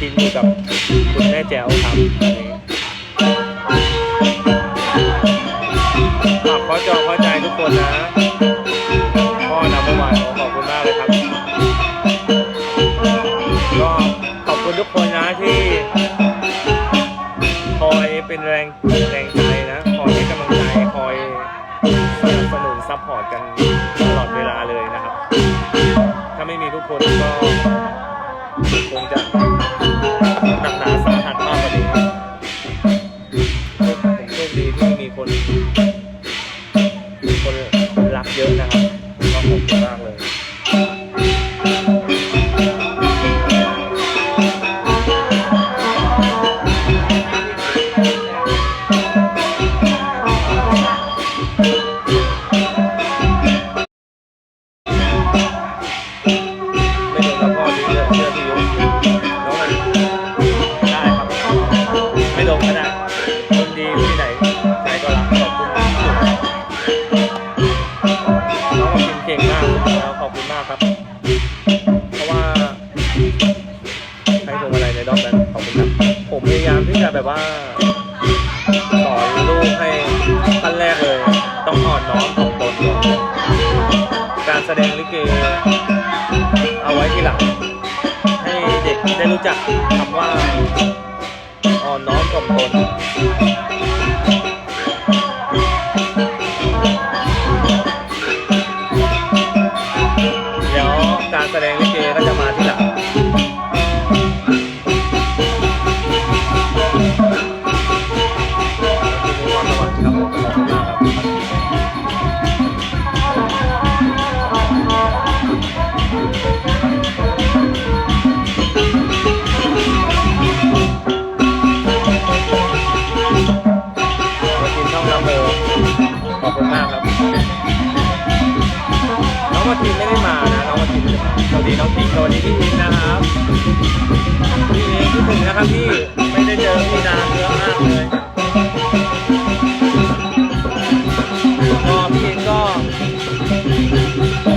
กินอยู่กับคุณแม่แจ๋วครับฝากขอจอเข้าใจทุกคนนะพ่อนำเมื่อวานขอบคุณมากเลยครับ ก็ขอบคุณทุกคนนะที่คอยเป็นแรงแรงใจนะ คอยให้กำลังใจคอยสนับสนุนซัพพอร์ตกันตลอดเวลาเลยนะครับ ถ้าไม่มีทุกคนก็คงจะ ที่มีคน อบคุณมากครับ เพราะว่าใครทงอะไรในรอบนั้นขอบคุณครับผมพยายามที่จะแบบว่าสอนลูกให้ขั้นแรกเลย ต้องอ่อนน้อมถ่อมตนก่อนการแสดงลิเก เอาไว้ทีหลัง ให้เด็กได้รู้จักคำว่าอ่อนน้อมถ่อมตน สดีน้องติ๊กสวัสดีพี่ทินนะครับ พี่เองคิดถึงนะครับพี่ ไม่ได้เจอพี่นานเยอะมากเลยก็พี่เองก็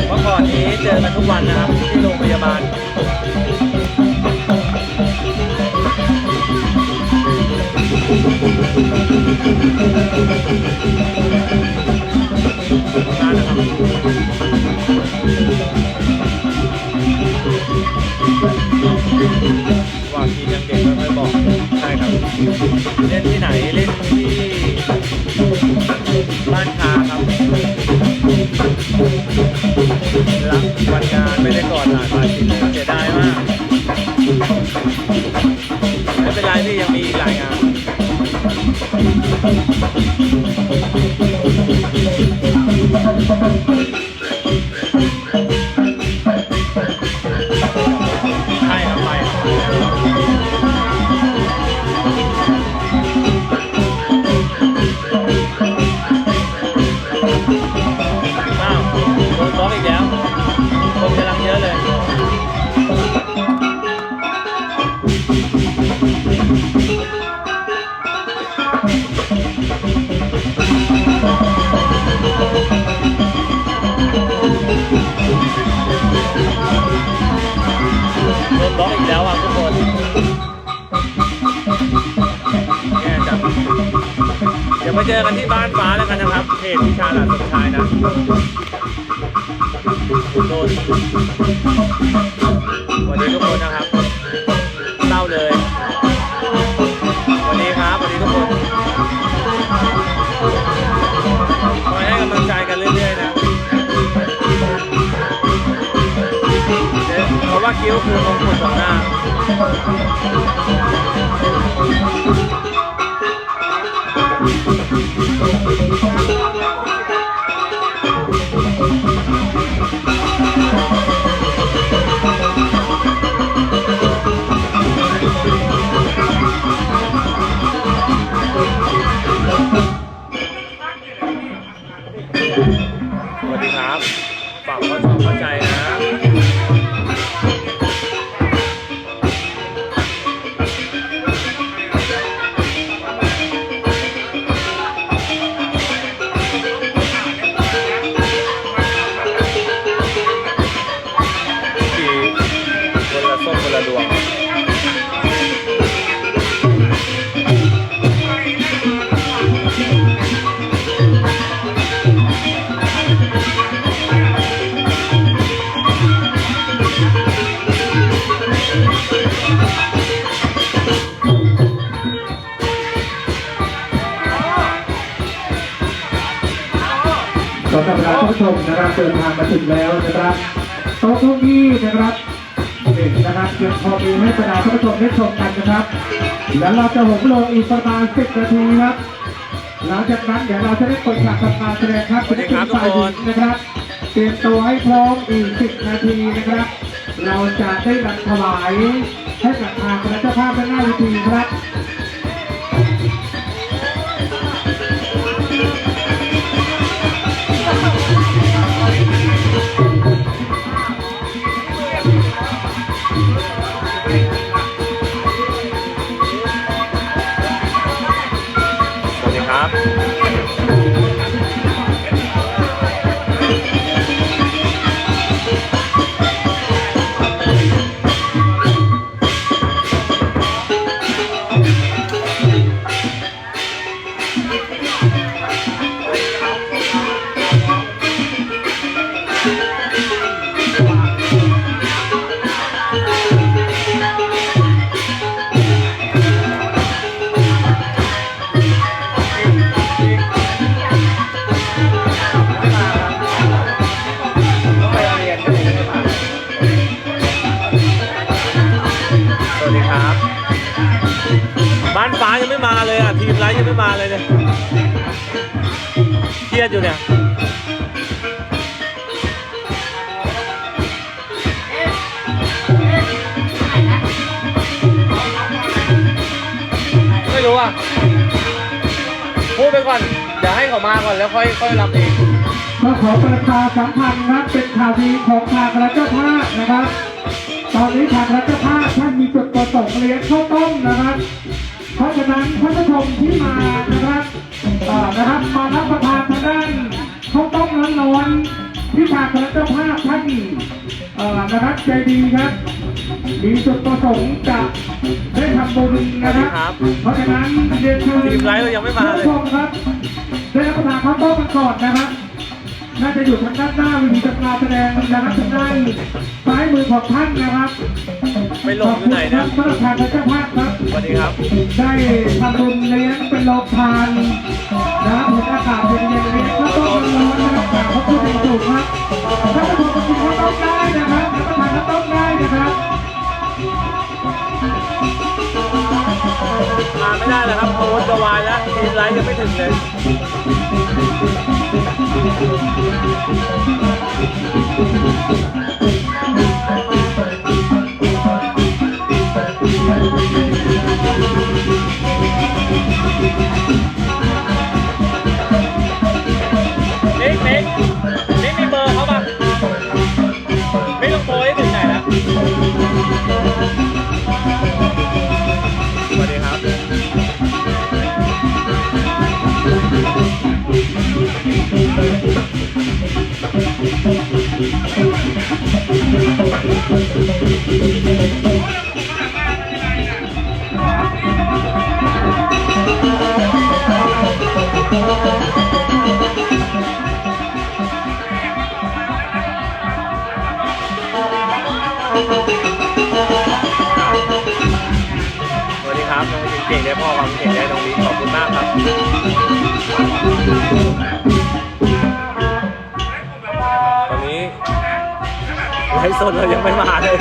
เมื่อก่อนนี้เจอกันทุกวันนะครับที่โรงพยาบาลม รับวันงานไม่ได้ก่อนหลานมาชินเลยเสียดายมาก ไม่เป็นไรพี่ยังมีอีกหลายงาน โดนบล็อกอีกแล้วอะทุกคนแย่จังเดี๋ยวมาเจอกันที่บ้านฟ้าแล้วกันนะครับเพจวิชาหลานสมชายนะโดนสวัสดีทุกคนนะครับ ส้มคนละดวงสำหรับท่านผู้ชมนะครับเดินทางมาถึงแล้วนะครับโต๊ะเก้าอี้นะครับ เด็กนะครับเพียงพอมีให้บรรดาท่านผู้ชมได้ชมกันนะครับแล้วเราจะหมลงอีกประมาณ10นาทีครับหลังจากนั้นเดี๋ยวเราจะได้เปิดฉากทำการแสดงครับสวัสดีครับทุกคนฝ่ายหญิงนะครับเตรียมตัวให้พร้อมอีก10นาทีนะครับ เราจะได้รับถวายให้กับทางคณะเจ้าภาพด้านหน้าเวทีครับ วัสดีครับ บ้านฟ้ายังไม่มาเลยอะ ทีมไลท์ยังไม่มาเลยเนี่ยเครียดอยู่เนี่ยไม่รู้อะ พูดไปก่อน เดี๋ยวให้เขามาก่อนแล้วค่อยค่อยรับเองก็ขอประชาสัมพันธ์ครับเป็นข่าวดีของทางคณะเจ้าภาพนะครับ ตอนนี้ทางคณะเจ้าภาพท่านมีจุดประสงค์เลี้ยงข้าวต้มนะครับ เพราะฉะนั้นท่านผู้ชมที่มานะครับเอ่อนะครับ มารับประทานทางด้านข้าวต้มร้อนๆที่ทางคณะเจ้าภาพท่านเอ่อนะครับใจดีครับมีจุดประสงค์จะได้ทำบุญนะครับครับ เพราะฉะนั้นเรียนเชิญทีมไลฟ์เรายังไม่มาเลยท่นผู้ชมครับได้รับประทานข้าวต้มกันก่อนนะครับ น่าจะอยู่ทางด้านหน้าวิธีจัดการแสดงนะครับทางด้านซ้ายมือของท่านนะครับไปลงอยู่ไหนเนี่ยขอบคุณครับสำหรับทางเจ้าภาพครับสวัสดีครับ ได้ทำบุญเลี้ยงเป็นโรงทานนะครับเห็นอากาศเย็นๆเลี้ยงข้าวต้มร้อนๆนะครับขอบคุณเป็นสุขครับ ได้แล้วครับโค้ชจะวายแล้วทีมไลท์ยังไม่ถึงเลยมิ ไลฟ์สดเรายังไม่มาเลย